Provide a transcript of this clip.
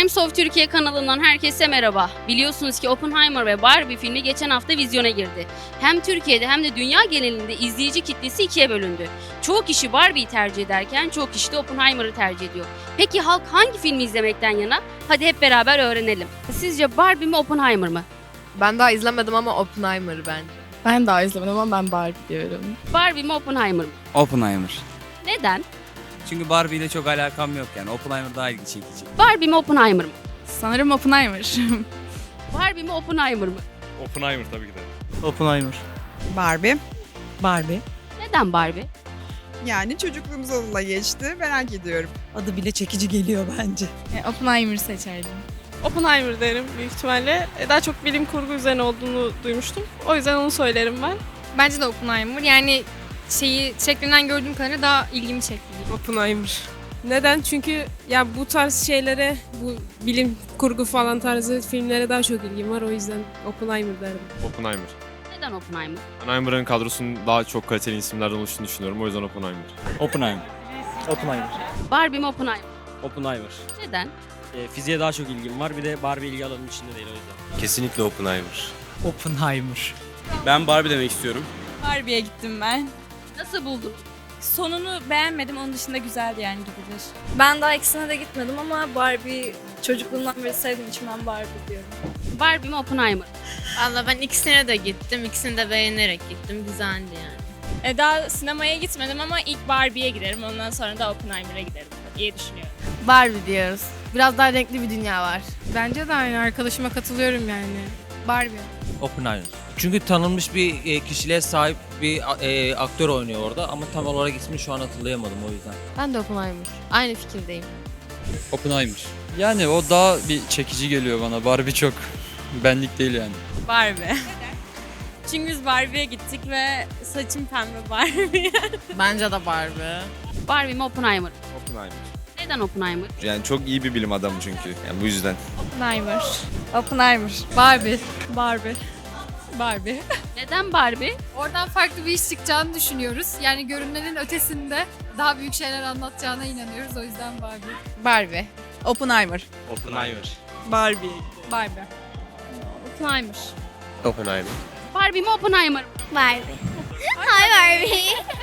Times of Türkiye kanalından herkese merhaba. Biliyorsunuz ki Oppenheimer ve Barbie filmi geçen hafta vizyona girdi. Hem Türkiye'de hem de dünya genelinde izleyici kitlesi ikiye bölündü. Çoğu kişi Barbie'yi tercih ederken çoğu kişi de Oppenheimer'ı tercih ediyor. Peki halk hangi filmi izlemekten yana? Hadi hep beraber öğrenelim. Sizce Barbie mi Oppenheimer mı? Ben daha izlemedim ama Oppenheimer bence. Ben daha izlemedim ama ben Barbie diyorum. Barbie mi Oppenheimer mı? Oppenheimer. Neden? Çünkü Barbie ile çok alakam yok yani. Oppenheimer daha ilgi çekici. Barbie mi Oppenheimer mı? Sanırım Oppenheimer. Barbie mi Oppenheimer mı? Oppenheimer tabii ki de. Oppenheimer. Barbie. Barbie. Neden Barbie? Yani çocukluğumuz onunla geçti. Merak ediyorum. Adı bile çekici geliyor bence. E, Oppenheimer seçerdim. Oppenheimer derim büyük ihtimalle. E, Daha çok bilim kurgu üzerine olduğunu duymuştum. O yüzden onu söylerim ben. Bence de Oppenheimer. Yani şeyi şeklinden gördüğüm kadarıyla daha ilgimi çekti. Oppenheimer. Neden? Çünkü ya bu tarz şeylere, bu bilim kurgu falan tarzı filmlere daha çok ilgim var. O yüzden Oppenheimer derim. Oppenheimer. Neden Oppenheimer? Oppenheimer'ın kadrosunun daha çok kaliteli isimlerden oluştuğunu düşünüyorum. O yüzden Oppenheimer. Oppenheimer. Oppenheimer. Barbie mi Oppenheimer? Oppenheimer. Neden? E, fiziğe daha çok ilgim var. Bir de Barbie ilgi alanının içinde değil o yüzden. Kesinlikle Oppenheimer. Oppenheimer. Ben Barbie demek istiyorum. Barbie'ye gittim ben. Nasıl buldun? Sonunu beğenmedim. Onun dışında güzeldi yani gidilir. Ben daha ikisine de gitmedim ama Barbie çocukluğumdan beri sevdiğim için ben Barbie diyorum. Barbie mi Oppenheimer? Valla ben ikisine de gittim. İkisini de beğenerek gittim. Güzeldi yani. E, daha sinemaya gitmedim ama ilk Barbie'ye giderim. Ondan sonra da Oppenheimer'a giderim diye düşünüyorum. Barbie diyoruz. Biraz daha renkli bir dünya var. Bence de aynı arkadaşıma katılıyorum yani. Barbie. Oppenheimer. Çünkü tanınmış bir e, kişiliğe sahip bir e, aktör oynuyor orada ama tam olarak ismini şu an hatırlayamadım o yüzden. Ben de Oppenheimer. Aynı fikirdeyim. Oppenheimer. Yani o daha bir çekici geliyor bana. Barbie çok benlik değil yani. Barbie. Çünkü biz Barbie'ye gittik ve saçım pembe Barbie. Bence de Barbie. Barbie mi Oppenheimer? Oppenheimer. Neden Oppenheimer? Yani çok iyi bir bilim adamı çünkü. Yani bu yüzden. Oppenheimer. Oppenheimer. Barbie. Barbie. Barbie. Neden Barbie? Oradan farklı bir iş çıkacağını düşünüyoruz. Yani görünenin ötesinde daha büyük şeyler anlatacağına inanıyoruz. O yüzden Barbie. Barbie. Oppenheimer. Oppenheimer. Barbie. Barbie. Oppenheimer. Oppenheimer. Barbie mi Oppenheimer mı? Barbie. Hi Barbie.